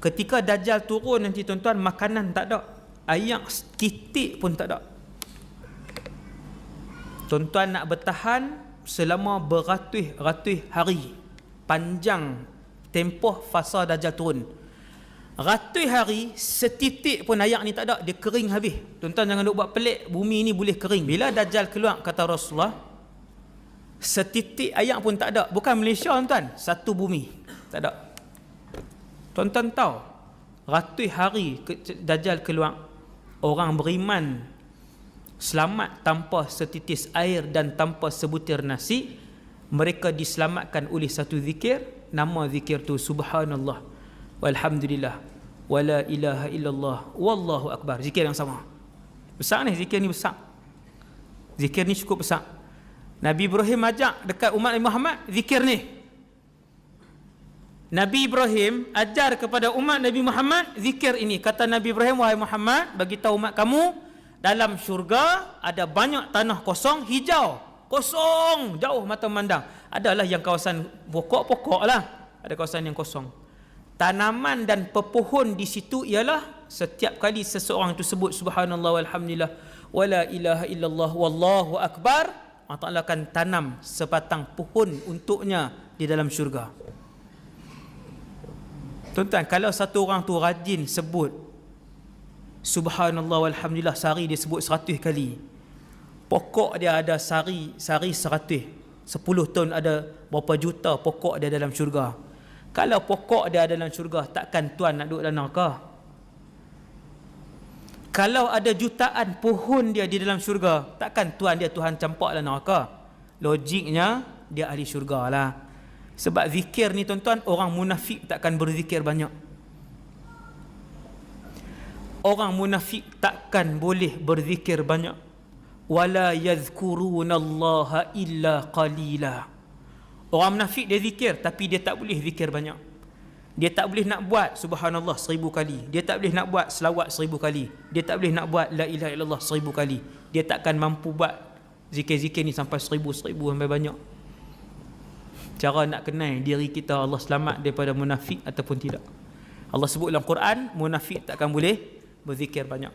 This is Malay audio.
ketika Dajjal turun nanti tuan-tuan makanan tak ada. Air titik pun tak ada. Tuan-tuan nak bertahan selama beratus-ratus hari. Panjang tempoh fasa Dajjal turun. Ratus hari setitik pun air ni tak ada. Dia kering habis. Tuan-tuan jangan duk buat pelik. Bumi ni boleh kering. Bila Dajjal keluar kata Rasulullah setitik air pun tak ada. Bukan Malaysia tuan-tuan. Satu bumi. Tak ada Tuan-tuan tahu ratus hari Dajjal keluar orang beriman selamat tanpa setitis air dan tanpa sebutir nasi mereka diselamatkan oleh satu zikir nama zikir tu subhanallah walhamdulillah wala ilaha illallah wallahu akbar. Zikir yang sama. Besar ni zikir ni besar. Zikir ni cukup besar. Nabi Ibrahim ajak dekat umat Muhammad zikir ni Nabi Ibrahim ajar kepada umat Nabi Muhammad zikir ini. Kata Nabi Ibrahim, wahai Muhammad, bagi tahu umat kamu, dalam syurga ada banyak tanah kosong hijau. Kosong, jauh mata memandang. Adalah yang kawasan pokok-pokok lah. Ada kawasan yang kosong. Tanaman dan pepohon di situ ialah setiap kali seseorang itu sebut subhanallah walhamdulillah wala ilaha illallah wallahu akbar Allah Ta'ala akan tanam sebatang pohon untuknya di dalam syurga. Tuan-tuan, kalau satu orang tu rajin sebut Subhanallah walhamdulillah sehari dia sebut seratus kali. Pokok dia ada sehari, sehari seratus. Sepuluh tahun ada berapa juta pokok dia dalam syurga. Kalau pokok dia ada dalam syurga, takkan tuan nak duduk dalam neraka? Kalau ada jutaan pohon dia di dalam syurga, takkan tuan dia Tuhan campak dalam neraka? Logiknya, dia ahli syurga lah. Sebab zikir ni tuan-tuan orang munafik takkan berzikir banyak. Orang munafik takkan boleh berzikir banyak. Wala yadhkurunallaha illa qalila. Orang munafik dia zikir tapi dia tak boleh zikir banyak. Dia tak boleh nak buat subhanallah seribu kali. Dia tak boleh nak buat selawat seribu kali. Dia tak boleh nak buat la ilaha illallah seribu kali. Dia takkan mampu buat zikir-zikir ni sampai seribu seribu sampai banyak cara nak kenal diri kita Allah selamat daripada munafik ataupun tidak. Allah sebut dalam Quran munafik takkan boleh berzikir banyak